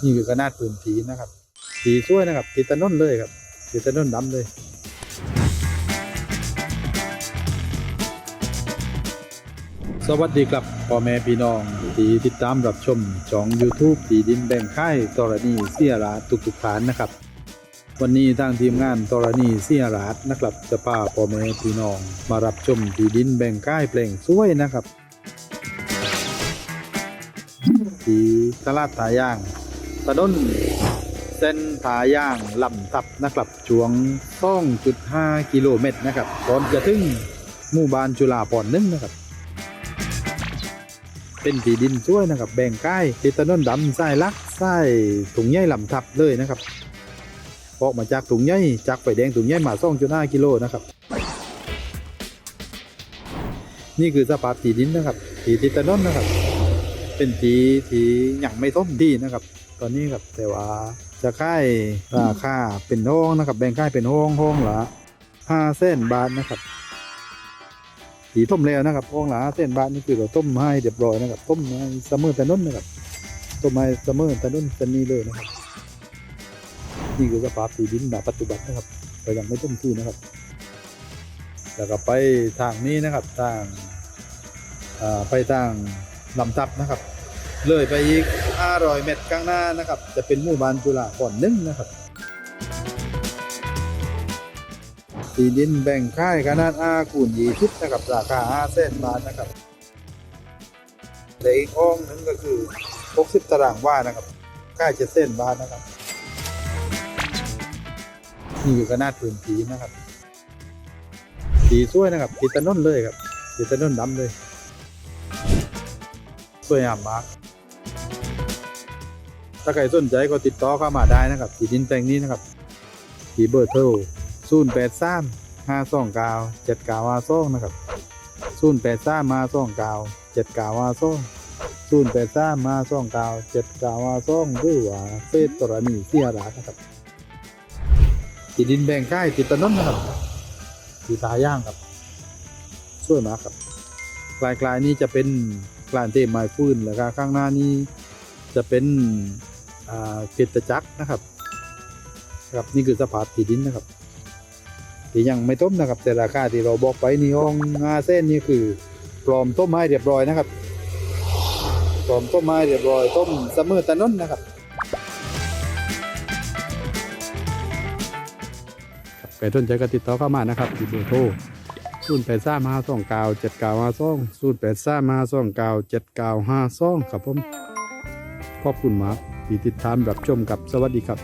นี่คือขนาดปืนผีนะครับผีช่วยนะครับติดถนนเลยครับติดถนนดำเลยสวัสดีครับพ่อแม่พี่น้องที่ติดตามรับชมช่อง YouTube ตีดินแบ่งค่ายตรณีเสียราทุกทุกฐานนะครับ วันนี้ทางทีมงานตรณีเสียราดนะครับจะพาพ่อแม่พี่น้อง มารับชมตีดินแบ่งค่ายเพลงสวยนะครับที่ตลาดตายาง ถนนเส้นทายางลำทับนะครับช่วง2.5กิโลเมตรนะครับก่อนจะถึงหมู่บ้านจุฬาพรนึ่งนะครับ เป็นที่ดินช่วยนะครับ แบ่งใกล้ติดถนนดำสายลักสายถุงใหญ่ลำทับเลยนะครับออกมาจากถุงใหญ่จากไฟแดงถุงใหญ่มา2.5กิโลนะครับนี่คือสภาพที่ดินนะครับที่ติดถนนนะครับ เป็นทีที่ยังไม่ท่มที่นะครับ ตอนนี้ครับแต่ว่าจะค่ายราคาเป็นห้องนะครับ แบ่งค่ายเป็นห้องห้องละห้าเส้นบาทนะครับทีต้มแล้วนะครับห้องละห้าเส้นบาทนี่คือเราต้มให้เรียบร้อยนะครับ ต้มให้เสมอแต่นุ่นนะครับต้มให้เสมอแต่นุ่นเป็นนี้เลยนะครับนี่คือสภาพที่ดินแบบปัจจุบันนะครับแต่ยังไม่ต้มที่นะครับ แล้วก็ไปทางนี้นะครับทางไปทางลำทับนะครับ เลยไปอีก500เมตรข้างหน้านะครับ จะเป็นหมู่บ้านจุฬาก่อนนึ่งนะครับที่ดินแบ่งค่ายขนาดอาคูณยีทิศนะครับราคา5เส้นบาทนะครับเลืออีกห้องหนึงก็คือ 60 ตารางวานะครับค่าย7เส้นบาทนะครับนี่คือขนาดพื้นที่นะครับสีสวยนะครับติดถนนเลยครับติดถนนดำเลย สวยงามมาก ถ้าใครสนใจก็ติดต่อเข้ามาได้นะครับที่ดินแปลงนี้นะครับที่เบอร์โทร0 8 3 5 2 9 7 9 5 2นะครับ0 8 3 5 2 9 7 9 5 2 0 8 3 5 2 9 7 9 5 2หรือว่าเฟซตรณีเสียรานะครับที่ดินแบ่งค่ายติดถนนนะครับที่ตาย่างครับสวยมาครับกลายๆนี้จะเป็นกลานเทไม้ฟื้นแล้วก็ข้างหน้านี้จะเป็น อ่าเกตจักรนะครับครับนี่คือสภาพที่ดินนะครับที่ยังไม่ต้มนะครับ แต่ราคาที่เราบอกไปนี่ห้องงาเส้นนี่คือปลอมต้มไม้เรียบร้อยนะครับปลอมต้มไม้เรียบร้อยต้มเสมอตะนนนะครับครับใครสนใจก็ติดต่อเข้ามานะครับที่เบอร์โทรศูนย์แปดสามห้าสองเก้าเจ็ดเก้าห้าสองศูนย์แปดสามห้าสองเก้าเจ็ดเก้าห้าสองครับผมขอบคุณมาก ที่ติดตามรับชมกับสวัสดีครับ